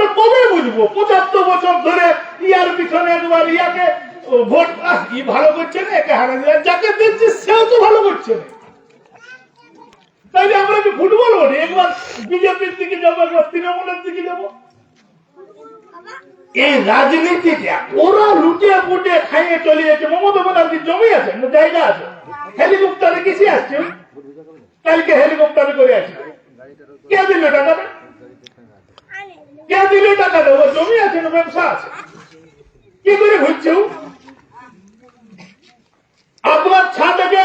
আমরা কবে বুঝব? পঁচাত্তর বছর ধরে ইয়ার পিছনে একবার ইয়াকে ভোট ই ভালো করছে না একে হারা দিয়ে যাকে দিচ্ছে সেও তো ভালো করছে না তাইলে আমরা কি ফুটবল বলি? একবার বিজেপির দিকে যাব একবার তৃণমূলের দিকে যাব? এই রাজনীতিটা ওরা লুটিয়ে পুটিয়ে খাইয়ে চলে যাচ্ছে মমতা ব্যানার্জি জমি আছে না জায়গা আছে? হেলিকপ্টারে কিসে আসছে? কালকে হেলিকপ্টারে করে আসছে। কে দিল টাকাটা কে দিল টাকাটা ওর জমি আছে না ব্যবসা আছে? কি করে ঘুরছে? আপনার ছাদকে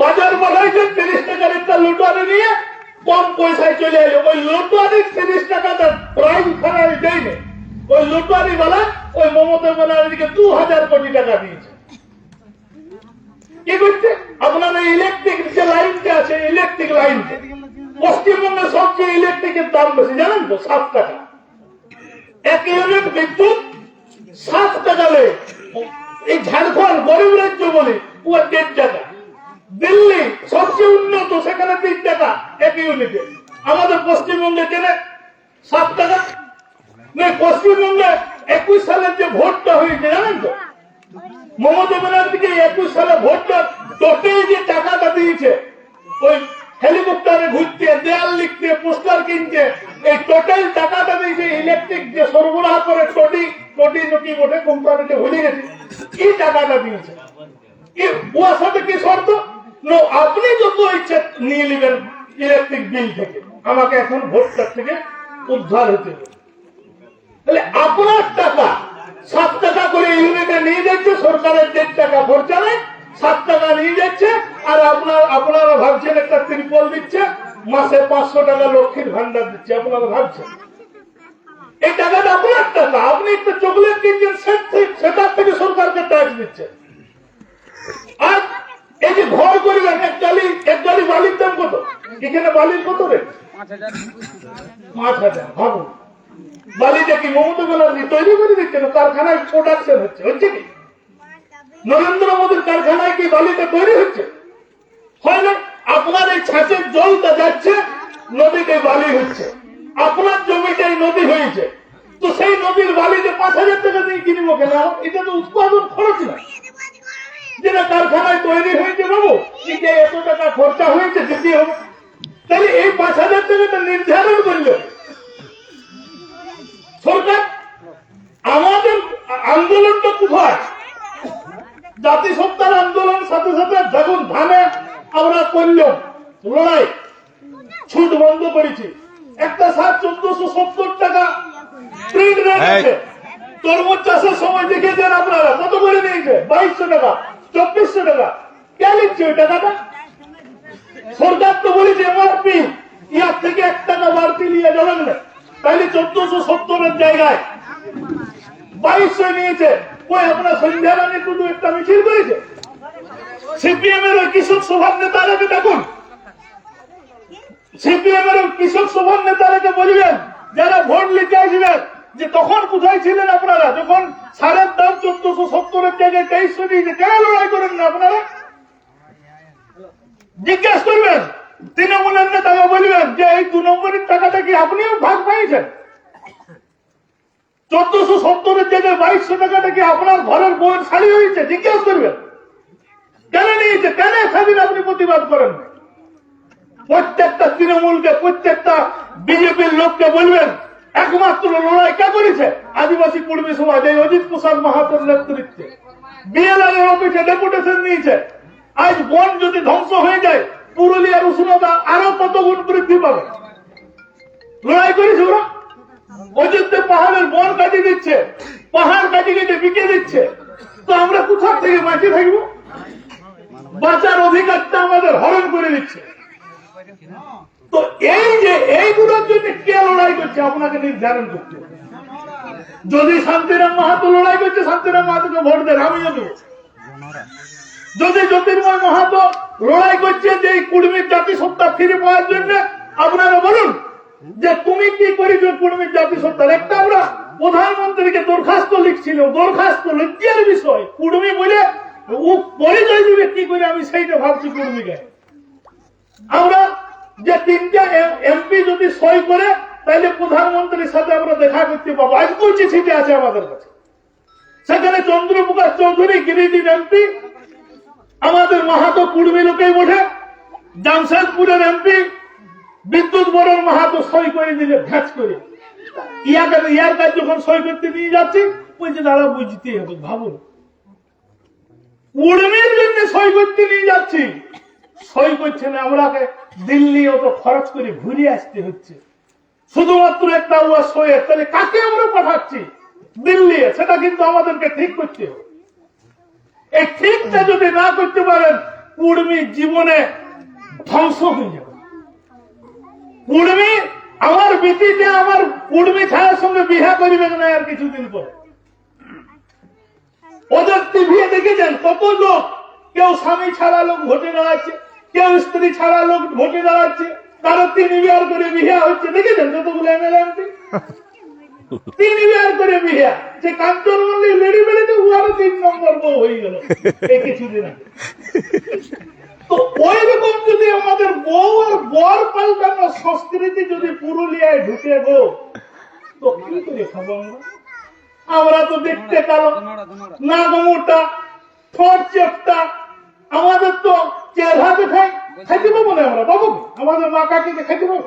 বাজার বাড়াইছে তিরিশ টাকার একটা লুটারে নিয়ে কম পয়সায় চলে এলো। ওই লুটারি তিরিশ টাকাটা প্রাইজ ফেরারি দেয়নি। ওই লুটারি বেলা ওই মমতা ব্যানার্জিকে দু হাজার কোটি টাকা দিয়েছে। কি করছে? আপনার ইলেকট্রিক যে লাইনটা আছে ইলেকট্রিক লাইনটা পশ্চিমবঙ্গে সবচেয়ে ইলেকট্রিকের দাম বেশি, জানেন তো? সাত টাকা। এক বিদ্যুৎ সাত টাকা এই ঝাড়খণ্ড গরিব রাজ্য বলে ও দেড় টাকা দিল্লি সবচেয়ে উন্নত, সেখানে তিন টাকা এক ইউনিটে আমাদের পশ্চিমবঙ্গে কেনে? সাত টাকা। পশ্চিমবঙ্গে একুশ সালের যে ভোটটা হয়েছে, জানেন তো? মমতা ব্যানার্জিকে একুশ সালে ভোটটা টোটাল যে টাকাটা দিয়েছে ওই হেলিকপ্টারে ঘুরতে দেয়াল লিখতে পোস্টার কিনতে এই টোটাল টাকাটা দিয়েছে ইলেকট্রিক যে সরবরাহ করে টোটি টোটি কি কোম্পানিতে ভুলে গেছে। কি টাকাটা দিয়েছে? ওর সাথে কি শর্ত? নো, আপনি যত ইচ্ছে নিয়ে নেবেন ইলেকট্রিক বিল থেকে। আমাকে এখন ভোটটার থেকে উদ্ধার হতে তাহলে আপনার টাকা, সাত টাকা করে ইউনিটে নিয়ে যাচ্ছে, সরকারের দেড় টাকা খরচা নেই সাত টাকা নিয়ে যাচ্ছে, আর আপনার, আপনারা ভাবছেন একটা ত্রিপল দিচ্ছে, মাসে পাঁচশো টাকা লক্ষ্মীর ভান্ডার দিচ্ছে, আপনারা ভাবছেন। এই টাকাটা আপনার টাকা, আপনি একটা চকলেট কিনছেন সে- সে- সেটার থেকে সরকারকে ট্যাক্স দিচ্ছে আর এই যে ঘর করবেন এক গালি এক গালি বালির দাম কত এখানে বালির কত রে? পাঁচ হাজার। বালিটা কি মমতা ব্যানার্জি তৈরি করে কারখানায় প্রোডাকশন হচ্ছে। হচ্ছে কি? নরেন্দ্র মোদীর কারখানায় কি বালিটা তৈরি হচ্ছে? হয় না? আপনার এই ছাঁচের জলটা যাচ্ছে, নদীতে বালি হচ্ছে। আপনার জমিটাই নদী হয়েছে। তো সেই নদীর বালিতে পাঁচ হাজার টাকা দিয়ে কিনবো কেন? এটা তো উৎপাদন খরচ না। যেটা কারখানায় তৈরি হয়েছে বাবু যে এত টাকা খরচা হয়েছে দিতে হবে তাহলে এই পাঁচ হাজার টাকাটা নির্ধারণ করল। সরকার আমাদের আন্দোলনটা কোথায়? জাতিসত্তার আন্দোলন সাথে সাথে দেখুন ধানে আমরা করলাম লড়াই ছুট বন্ধ করেছি। একটা সার চোদ্দশো সত্তর টাকা প্রিন্ট রেট আছে। তরমুজ চাষের সময় দেখেছেন আপনারা? কত করে নিয়েছে? বাইশশো টাকা চব্বিশশো টাকা। কে নিচ্ছে ওই টাকাটা? সরকার তো বলেছে, এমআরপি, ইয়ার থেকে এক টাকা বাড়তি নিয়ে যাবেন না। তাহলে চোদ্দশো সত্তরের জায়গায় বাইশশো নিয়েছে। ওই আপনার সন্ধ্যা রানী শুধু একটা মিছিল করেছে? সিপিএম এর ওই কৃষক সভার নেতারাকে দেখুন? সিপিএম এর কৃষক সভার নেতারাকে বলবেন যারা ভোট লিখে আসবেন, যে তখন কোথায় ছিলেন আপনারা? যখন সারের দাম চোদ্দশো সত্তরের জায়গায় তেইশশো দিয়েছে কেন লড়াই করেন না আপনারা? জিজ্ঞেস করবেন, তৃণমূলের নেতাকে বলবেন যে এই দু নম্বরের টাকাটা কি আপনিও ভাগ পাইছেন? চোদ্দশো সত্তরের জায়গায় বাইশশো টাকাটা কি আপনার ঘরের বউয়ের শাড়ি হয়েছে? জিজ্ঞেস করবেন। কেন নিয়েছে? কেন সেদিন আপনি প্রতিবাদ করেন? প্রত্যেকটা তৃণমূলকে, প্রত্যেকটা বিজেপির লোককে বলবেন, একমাত্র লড়াই কে করেছে? আদিবাসী কর্মী সমাজ এই অজিত প্রসাদ মাহাতোর নেতৃত্বে। বিএলআর অফিসে ডেপুটেশন নিয়েছে। আজ বন যদি ধ্বংস হয়ে যায় পুরুলিয়ার উষ্ণতা আরও কত গুণ বৃদ্ধি পাবে? লড়াই করেছে ওরা? অযোধ্যা পাহাড়ের বন কাটিয়ে দিচ্ছে, পাহাড় কাটিয়ে কেটে বিকে দিচ্ছে। তো আমরা কোথা থেকে বাঁচে থাকব? বাঁচার অধিকারটা আমাদের হরণ করে দিচ্ছে। তো এই যে এইগুলোর জন্য কে লড়াই করছে, আপনাকে নির্ধারণ করতে। যদি শান্তিরাম মাহাতো লড়াই করছে, শান্তিরাম মাহাতোকে ভোট দেন, আমিও দেবো। যদি জ্যোতির্ময় মাহাতো লড়াই করছে যে এই কুর্মীর জাতিসত্তা ফিরে পাওয়ার জন্য, আপনারা বলুন যে তুমি কি করেছ কুর্মীর জাতিসত্তার? একটা আমরা প্রধানমন্ত্রীকে দরখাস্ত লিখছিল দরখাস্ত লজ্জার বিষয় কুর্মী বলে ও পরিচয় দিবে, কি করে আমি সেইটা ভাবছি কুর্মীকে আমরা যে তিনটা এমপি যদি সই করে, তাহলে প্রধানমন্ত্রীর সাথে আমরা দেখা করতে পাবো। আজকেও চিঠিতে আছে আমাদের কাছে। সেখানে চন্দ্রপ্রকাশ চৌধুরী গিরিদিন এমপি কুড়মি লোকেই বটে জামশেদপুরের এমপি বিদ্যুৎ বরণ মাহাতো সই করে দিলে, ভ্যাচ করে। ইয়াকে ইয়ার কাজ যখন সই করতে নিয়ে যাচ্ছি, বলছে, দাদা বুঝতে হবে, ভাবুন। কুড়মির জন্য সই করতে নিয়ে যাচ্ছি। সই করছে না আমরাকে দিল্লি অত খরচ করে ঘুরে আসতে হচ্ছে। শুধুমাত্র একটা উয়া সই তাহলে কাকে আমরা পাঠাচ্ছি? দিল্লি সেটা কিন্তু আমাদেরকে ঠিক করতে হবে। এই ঠিকটা যদি না করতে পারেন কুড়মি জীবনে ধ্বংস হয়ে যাবে। কুড়মি আমার বিটিতে আমার কুড়মি ছায়ার সঙ্গে বিহা করিবে না আর কিছুদিন পরে। ওদের টিভি দেখেছেন? কত লোক? কেউ স্বামী ছাড়া লোক ভোটে দাঁড়াচ্ছে, কেউ স্ত্রী ছাড়া লোক ভোটে দাঁড়াচ্ছে, কারও তিন বিহার করে বিহা হচ্ছে। দেখেছেন কতগুলো এমএলএ তিন বিহার করে বিহা যে কাঞ্চন মল্লিক লেডি বেড়েছে উহারও তিন নম্বর বউ হয়ে গেল। এই কিছুদিন তো ওই রকম যদি আমাদের বউ আর বর পাল্টানো সংস্কৃতি যদি পুরুলিয়ায় ঢুকে গো, তো কি করে খাব আমরা? তো দেখতে কালো। নাক মোটা ঠোঁট চেপটা আমাদের তো চেহারা দেখাই খাইতে পাবো না আমরা কি? আমাদের মা কাকিকে খাইতে পাবো?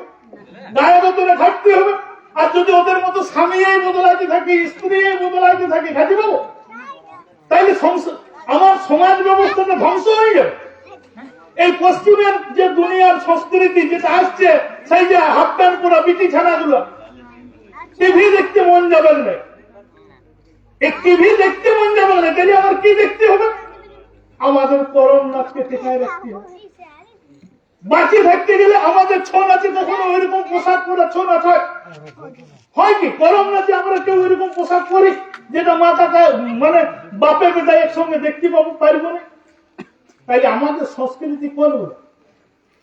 গায়ে ভেতরে থাকতে হবে। আর যদি ওদের মতো স্বামী এই বদলাইতে থাকি স্ত্রী এই বদলাইতে থাকি খাইতে পাবো তাইলে আমার সমাজ ব্যবস্থাটা ধ্বংস হয়ে যাবে। এই পশ্চিমের যে দুনিয়ার সংস্কৃতি যেটা আসছে, সেই যে হাফ প্যান্ট পরা বিটি ছানাগুলো টিভি দেখতে মন যাবেন না। এই টিভি দেখতে মন যাবে না তাহলে আমার কি দেখতে হবে? আমাদের করম নাচকে টেকায় রাখতে হবে। বাঁচে থাকতে গেলে আমাদের ছৌ নাচে কখনো ওইরকম পোশাক পরে ছৌ নাচ হয়। হয় কি? করম নাচে আমরা কেউ ওইরকম পোশাক পরি যেটা মাথাটা মানে বাপে বেটা একসঙ্গে দেখতে পাবো পারব না। তাইলে আমাদের সংস্কৃতি করব।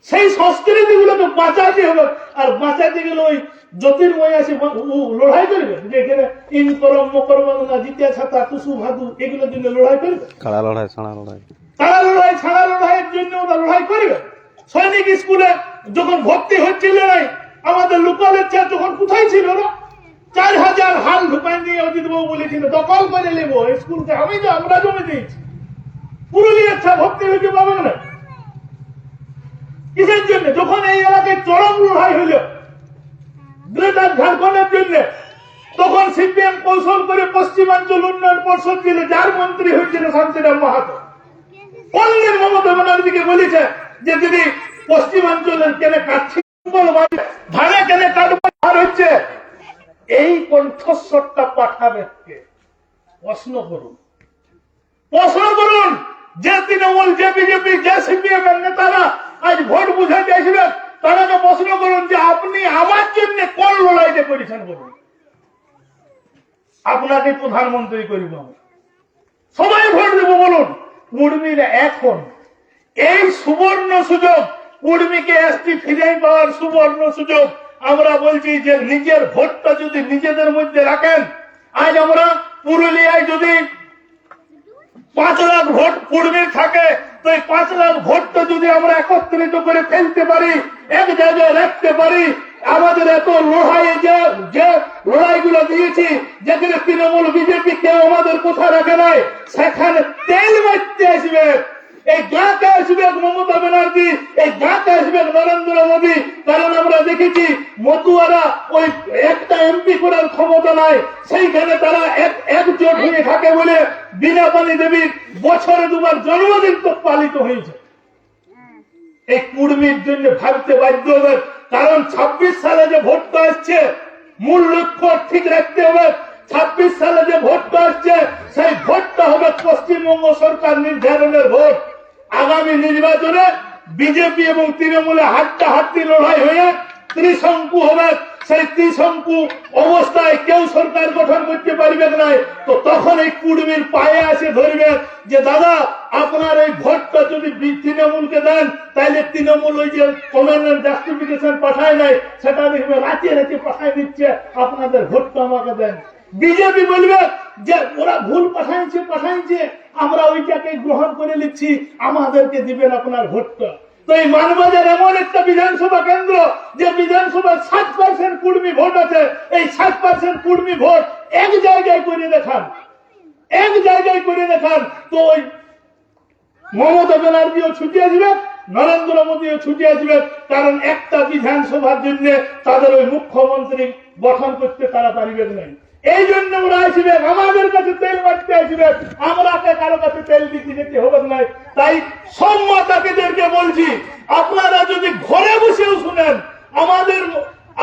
সেই সংস্কৃতি গুলোকে বাঁচাতে হবে। আর বাঁচাতে গেলে ওই জ্যোতির্ময় আছে লড়াই করবে? যে এখানে ইন করম মকর বাংলা জিতিয়া ছাতা টুসু ভাদু এগুলোর জন্য লড়াই করবে? কাড়া লড়াই ছাড়া লড়াই? লড়াই ছাড়া লড়াইয়ের জন্য ওরা লড়াই করবে? সৈনিক স্কুলে যখন ভর্তি হচ্ছিল আমাদের লোকালের চেয়ার তখন কোথায় ছিল ওরা চার হাজার হাল ঢুকাই নিয়ে অজিত বাবু বলেছিল, দখল করে নেব, স্কুলকে আমি যে আমরা জমি দিয়েছি। পুরুলিয়ার ছা ভর্তি হয়েছে পাবে না কিসের জন্য? যখন এই এলাকায় চরম লড়াই হইল গ্রেটার ঝাড়খণ্ডের জন্য, তখন সিপিএম কৌশল করে পশ্চিমাঞ্চল উন্নয়ন পর্ষদ ছিল, যার মন্ত্রী হয়েছিল শান্তিরাম মাহাতো। অন্যের মমতা ব্যানার্জিকে বলেছে যে দিদি পশ্চিমাঞ্চলের কেনে কাটছি ধারে কেনে কাটবো আর হচ্ছে? এই কণ্ঠস্বরটা পাঠাবে প্রশ্ন করুন। প্রশ্ন করুন, যে তৃণমূল, যে বিজেপি যে সিপিএম এর নেতারা আজ ভোট বুঝাইতে আসবেন তারাকে প্রশ্ন করুন যে আপনি আমার জন্য কোন লড়াইতে করেছেন বলুন আপনাকে প্রধানমন্ত্রী করিব। সবাই ভোট দেবো বলুন। কুর্মীরা এখন এই সুবর্ণ সুযোগ কুর্মীকে এসটি ফিরে পাওয়ার সুবর্ণ সুযোগ। আমরা বলছি যে নিজের ভোটটা যদি নিজেদের মধ্যে রাখেন, আজ আমরা পুরুলিয়ায় যদি পাঁচ লাখ ভোট কুর্মীর থাকে, তো এই পাঁচ লাখ ভোটটা যদি আমরা একত্রিত করে ফেলতে পারি, এক জায়গায় রাখতে পারি, আমাদের এত লড়াইয়ে যে যে লড়াইগুলো দিয়েছি, যেখানে তৃণমূল, বিজেপি কেউ আমাদের কোথায় রাখে নাই, সেখানে তেল মারতে আসবে। এই গাঁতে আসবে মমতা ব্যানার্জি, এই গাঁতে আসবে নরেন্দ্র মোদী। কারণ আমরা দেখেছি মতুয়ারা ওই একটা এমপি করার ক্ষমতা নাই। সেইখানে তারা এক একজোট হয়ে থাকে বলে বিনা দেবীর বছরে দুবার জন্মদিন তো পালিত হয়েছে। এই কুর্মীর জন্য ভাবতে বাধ্য হবে, কারণ ছাব্বিশ সালে যে ভোটটা আসছে, মূল লক্ষ্য ঠিক রাখতে হবে। ছাব্বিশ সালে যে ভোটটা আসছে, সেই ভোটটা হবে পশ্চিমবঙ্গ সরকার নির্ধারণের ভোট। আগামী নির্বাচনে বিজেপি এবং তৃণমূলে হাড্ডা হাড্ডি লড়াই হয়ে ত্রিশঙ্কু হবে। সেই ত্রিশঙ্কু অবস্থায় কেউ সরকার গঠন করতে পারবে না তো তখন এই কুর্মীর পায়ে আসে ধরবে যে, দাদা, আপনার এই ভোটটা যদি তৃণমূলকে দেন তাহলে তৃণমূল ওই যে কমান্ডেন্ট জাস্টিফিকেশন পাঠায় নাই, সেটা দেখবে রাতে রাতে পাঠায় দিচ্ছে, আপনাদের ভোটটা আমাকে দেন। বিজেপি বলবে যে ওরা ভুল পাঠাইছে পাঠাইছে, আমরা ওইটাকে গ্রহণ করে নিচ্ছি, আমাদেরকে দিবেন আপনার ভোটটা। মমতা নরেন্দ্র মোদীও ছুটে আসবে, কারণ একটা বিধানসভার জন্য তাদের ওই মুখ্যমন্ত্রী গঠন করতে তারা পারিবেন নাই। এই জন্য ওরা আসবে আমাদের কাছে তেল মারতে আসবে আমরা কারও কাছে তেল দিতে যেতে হবে নাই। তাই সব মাতাপিদেরকে বলছি, আপনারা যদি ঘরে বসেও শুনেন, আমাদের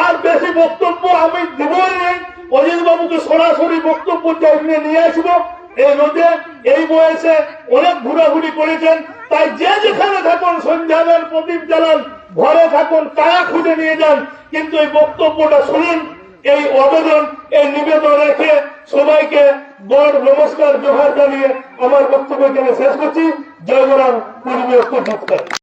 আর বেশি বক্তব্য আমি দেবই নেই অজিত বাবুকে সরাসরি বক্তব্য চাইলে নিয়ে আসব। এই রোদে, এই বয়সে অনেক ঘোরাঘুরি করেছেন। তাই যে যেখানে থাকুন সন্ধ্যা প্রদীপ জ্বালান, ঘরে থাকুন টাকা খুঁজে নিয়ে যান। কিন্তু এই বক্তব্যটা শুনুন এই আবেদন এই নিবেদন রেখে সবাইকে বড় নমস্কার, জোহার জানিয়ে আমার বক্তব্য এখানে শেষ করছি। জয় গোরাম পূর্বীয়